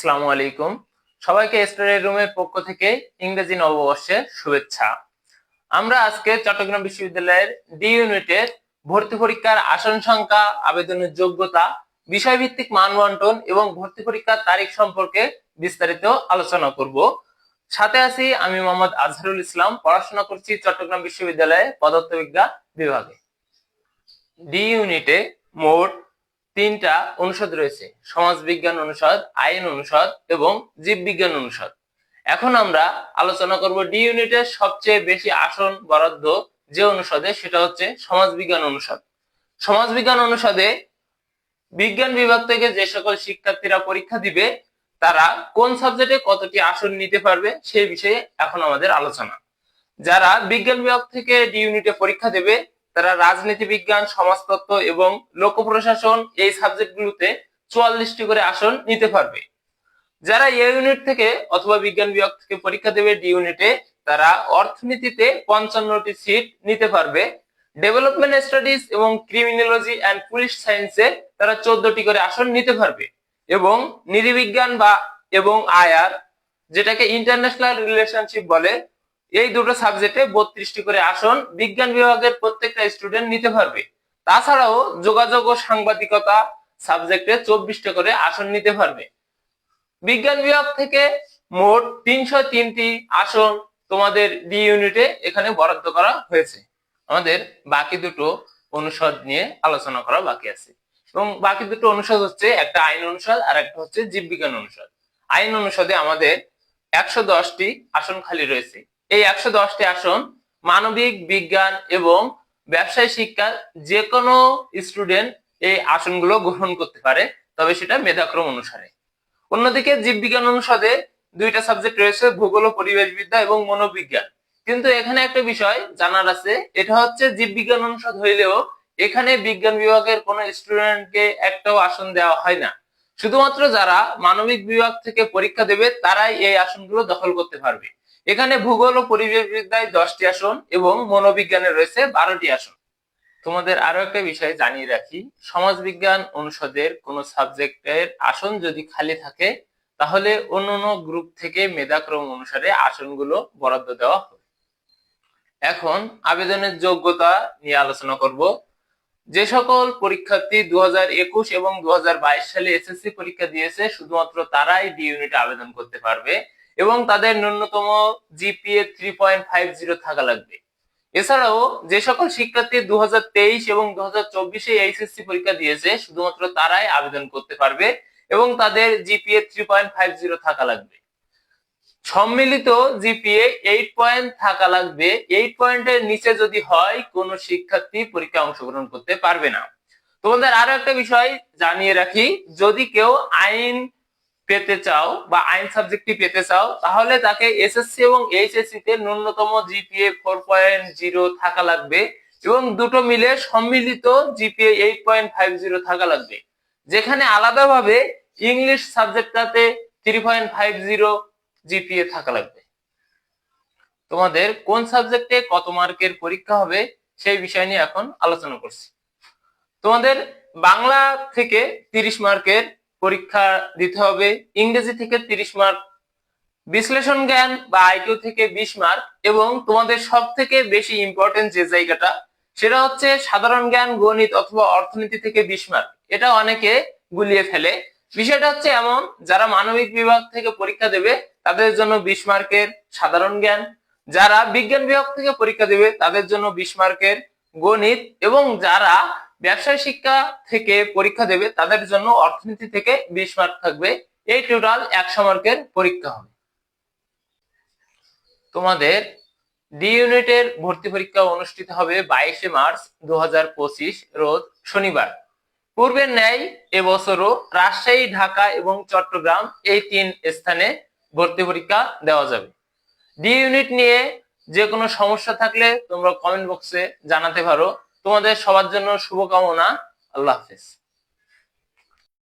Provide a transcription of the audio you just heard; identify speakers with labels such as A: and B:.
A: আসসালামু আলাইকুম। সবাইকে স্টাডি রুমের পক্ষ থেকে ইংরেজি নববর্ষের শুভেচ্ছা। আমরা আজকে চট্টগ্রাম বিশ্ববিদ্যালয়ের ডি ইউনিটের ভর্তি পরীক্ষার আসন সংখ্যা, আবেদনের যোগ্যতা, বিষয়ভিত্তিক মানবন্টন এবং ভর্তি পরীক্ষার তারিখ সম্পর্কে বিস্তারিত আলোচনা করব। সাথে আছি আমি মোহাম্মদ আজহারুল ইসলাম, পড়াশোনা করছি চট্টগ্রাম বিশ্ববিদ্যালয়ে পদার্থবিজ্ঞান বিভাগে। ডি ইউনিটে মোট তিনটা অনুষদ রয়েছে সমাজ বিজ্ঞান অনুষদ, আইন অনুষদ এবং জীববিজ্ঞান অনুষদ। এখন আমরা আলোচনা করব ডি ইউনিটের সবচেয়ে বেশি আসন বরাদ্দ যে অনুষদে, সেটা হচ্ছে সমাজ বিজ্ঞান অনুষদ। সমাজ বিজ্ঞান অনুষদে বিজ্ঞান বিভাগ থেকে যে সকল শিক্ষার্থীরা পরীক্ষা দিবে, তারা কোন সাবজেক্টে কতটি আসন নিতে পারবে, সেই বিষয়ে এখন আমাদের আলোচনা। যারা বিজ্ঞান বিভাগ থেকে ডি ইউনিটে পরীক্ষা দেবে তারা রাজনীতি বিজ্ঞান, সমাজতত্ত্ব এবং লোক প্রশাসন এই সাবজেক্টগুলোতে চুয়াল্লিশটি করে আসন নিতে পারবে। যারা এ ইউনিট থেকে অথবা বিজ্ঞান বিভাগ থেকে পরীক্ষা দেবে ডি ইউনিটে তারা অর্থনীতিতে পঞ্চান্নটি সিট নিতে পারবে। ডেভেলপমেন্ট স্টাডিজ এবং ক্রিমিনোলজি অ্যান্ড পুলিশ সায়েন্সে তারা চোদ্দটি করে আসন নিতে পারবে এবং নৃবিজ্ঞান বা এবং আয়ার যেটাকে ইন্টারন্যাশনাল রিলেশনশিপ বলে এই দুটো সাবজেক্টে বত্রিশটি করে আসন বিজ্ঞান বিভাগের প্রত্যেকটা স্টুডেন্ট নিতে পারবে। তাছাড়াও যোগাযোগ ও সাংবাদিকতা সাবজেক্টে চব্বিশটা করে আসন নিতে পারবে। বিজ্ঞান বিভাগ থেকে মোট তিনশো তিনটি আসন তোমাদের ডি ইউনিটে এখানে বরাদ্দ করা হয়েছে। আমাদের বাকি দুটো অনুষদ নিয়ে আলোচনা করা বাকি আছে। এবং বাকি দুটো অনুষদ হচ্ছে একটা আইন অনুষদ আর একটা হচ্ছে জীববিজ্ঞান অনুষদ। আইন অনুষদে আমাদের একশো দশটি আসন খালি রয়েছে। এই একশো দশটি আসন মানবিক, বিজ্ঞান এবং ব্যবসায় শিক্ষার যে কোনো স্টুডেন্ট এই আসনগুলো গ্রহণ করতে পারে, তবে সেটা মেধাক্রম অনুসারে। অন্যদিকে জীববিজ্ঞান অনুষদে দুইটা সাবজেক্ট রয়েছে, ভূগোল ও পরিবেশবিদ্যা এবং মনোবিজ্ঞান। কিন্তু এখানে একটা বিষয় জানার আছে, এটা হচ্ছে জীববিজ্ঞান অনুষদ হইলেও এখানে বিজ্ঞান বিভাগের কোনো স্টুডেন্টকে একটাও আসন দেওয়া হয় না। শুধুমাত্র যারা মানবিক বিভাগ থেকে পরীক্ষা দেবে, তারাই এই আসনগুলো দখল করতে পারবে। এখানে ভূগোল ও পরিবেশ বিদ্যায় দশটি আসন এবং মনোবিজ্ঞানে রয়েছে বারোটি আসন। তোমাদের আরও একটা বিষয় জানিয়ে রাখি। সমাজ বিজ্ঞান অনুষদের কোন সাবজেক্টের আসন যদি খালি থাকে, তাহলে অন্য অন্য গ্রুপ থেকে মেধাক্রম অনুসারে আসনগুলো বরাদ্দ দেওয়া হবে। এখন আবেদনের যোগ্যতা নিয়ে আলোচনা করব। যে সকল পরীক্ষার্থী দু হাজার একুশ এবং দু হাজার বাইশ সালে এসএসসি পরীক্ষা দিয়েছে, শুধুমাত্র তারাই ডি ইউনিটে আবেদন করতে পারবে এবং তাদের ন্যূনতম GPA three point five zero থাকা লাগবে। এছাড়াও যে সকল শিক্ষার্থী দু হাজার তেইশ এবং দু হাজার চব্বিশে এইচএসসি পরীক্ষা দিয়েছে, শুধুমাত্র তারাই আবেদন করতে পারবে এবং তাদের GPA three point five zero থাকা লাগবে। সম্মিলিত জিপিএ এইট পয়েন্ট থাকা লাগবে। এইট পয়েন্টের নিচে যদি হয়, কোনো শিক্ষার্থী পরীক্ষা অংশগ্রহণ করতে পারবে না। তোমাদের আরও একটা বিষয় জানিয়ে রাখি, যদি কেউ আইন পেতে চাও বা আইন সাবজেক্টটি পেতে চাও, তাহলে তাকে এসএসসি এবং এইচএসসি তে ন্যূনতম জিপিএ ফোর পয়েন্ট জিরো থাকা লাগবে এবং দুটো মিলে সম্মিলিত GPA eight point five zero থাকা লাগবে। যেখানে আলাদাভাবে English সাবজেক্টটাতে three point five zero GPA থাকা লাগবে। তোমাদের কোন সাবজেক্টে কত মার্কের পরীক্ষা হবে সেই বিষয় নিয়ে এখন আলোচনা করছি। তোমাদের বাংলা থেকে তিরিশ মার্কের পরীক্ষা দিতে হবে, ইংরেজি থেকে তিরিশ মার্ক, বিশ্লেষণ জ্ঞান বা আইকিউ থেকে বিশ মার্ক এবং তোমাদের সব থেকে বেশি ইম্পর্টেন্ট যে জায়গাটা সেটা হচ্ছে সাধারণ জ্ঞান, গণিত অথবা অর্থনীতি থেকে বিশ মার্ক। এটা অনেকে গুলিয়ে ফেলে। বিষয়টা হচ্ছে এমন, যারা মানবিক বিভাগ থেকে পরীক্ষা দেবে, তাদের জন্য বিশ মার্কের সাধারণ জ্ঞান। যারা বিজ্ঞান বিভাগ থেকে পরীক্ষা দেবে, তাদের জন্য বিশ মার্কের গণিত। এবং যারা ব্যবসায় শিক্ষা থেকে পরীক্ষা দেবে, তাদের জন্য অর্থনীতি থেকে বিশ মার্ক থাকবে। এই টোটাল একশো মার্কের পরীক্ষা হবে। তোমাদের ডি ইউনিটের ভর্তি পরীক্ষা অনুষ্ঠিত হবে বাইশে মার্চ দু রোজ শনিবার। পূর্বের ন্যায় এবছরও রাজশাহী, ঢাকা এবং চট্টগ্রাম এই তিন স্থানে ভর্তি পরীক্ষা দেওয়া যাবে। ডি ইউনিট নিয়ে যে কোনো সমস্যা থাকলে তোমরা কমেন্ট বক্সে জানাতে পারো। তোমাদের সবার জন্য শুভকামনা। আল্লাহ হাফেজ।